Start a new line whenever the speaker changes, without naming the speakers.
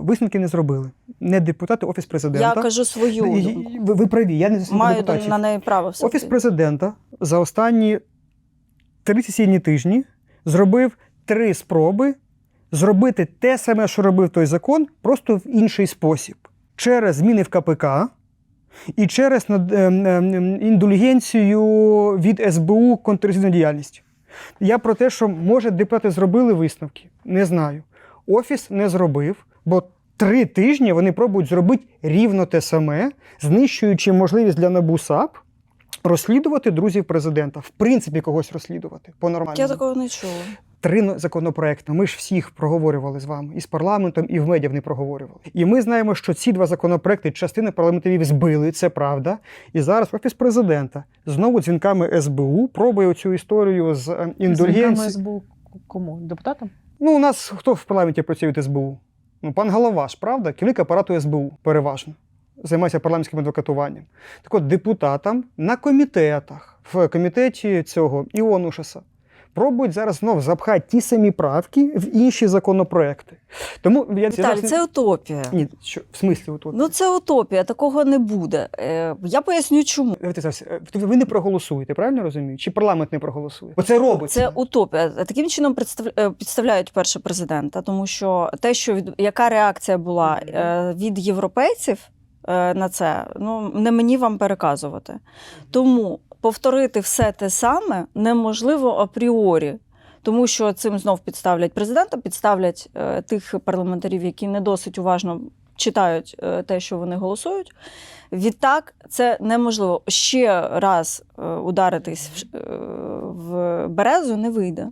висновки не зробили. Не депутати, офіс президента.
Я кажу свою
ви, ви праві, я не
Маю
депутатів.
на неї право все.
Офіс президента за останні три сесійні тижні зробив три спроби зробити те саме, що робив той закон, просто в інший спосіб. Через зміни в КПК і через над- ем, ем, індульгенцію від СБУ контррозвідну діяльність. Я про те, що може депутати зробили висновки, не знаю. Офіс не зробив, бо три тижні вони пробують зробити рівно те саме, знищуючи можливість для НАБУ САП розслідувати друзів президента, в принципі, когось розслідувати по нормальному.
Я такого не чула.
Три законопроекти. Ми ж всіх проговорювали з вами і з парламентом, і в медіа не проговорювали. І ми знаємо, що ці два законопроекти частини парламентарів збили, це правда. І зараз офіс президента знову дзвінками СБУ пробує цю історію з е,
З
індульгенцією.
СБУ кому? Депутатам?
Ну, у нас хто в парламенті працює від СБУ? Ну, пан Головаш, правда? Керівник апарату СБУ, переважно. Займається парламентським адвокатуванням. Так от, депутатам на комітетах, в комітеті цього Іонушаса, пробують зараз знов запхати ті самі правки в інші законопроекти. Тому я
Віталій,
зараз
це утопія.
Ні, що, в смислі тут?
Ну це утопія, такого не буде. Е, я поясню, чому.
Е, ви не проголосуєте, правильно розумію? Чи парламент не проголосує? Бо це робиться.
Це утопія. Таким чином е, підставляють перше президента, тому що те, що від яка реакція була е, від європейців на це, ну не мені вам переказувати. Тому повторити все те саме неможливо апріорі. Тому що цим знов підставлять президента, підставлять е, тих парламентарів, які не досить уважно читають е, те, що вони голосують. Відтак, це неможливо. Ще раз е, ударитись в, е, в березу не вийде.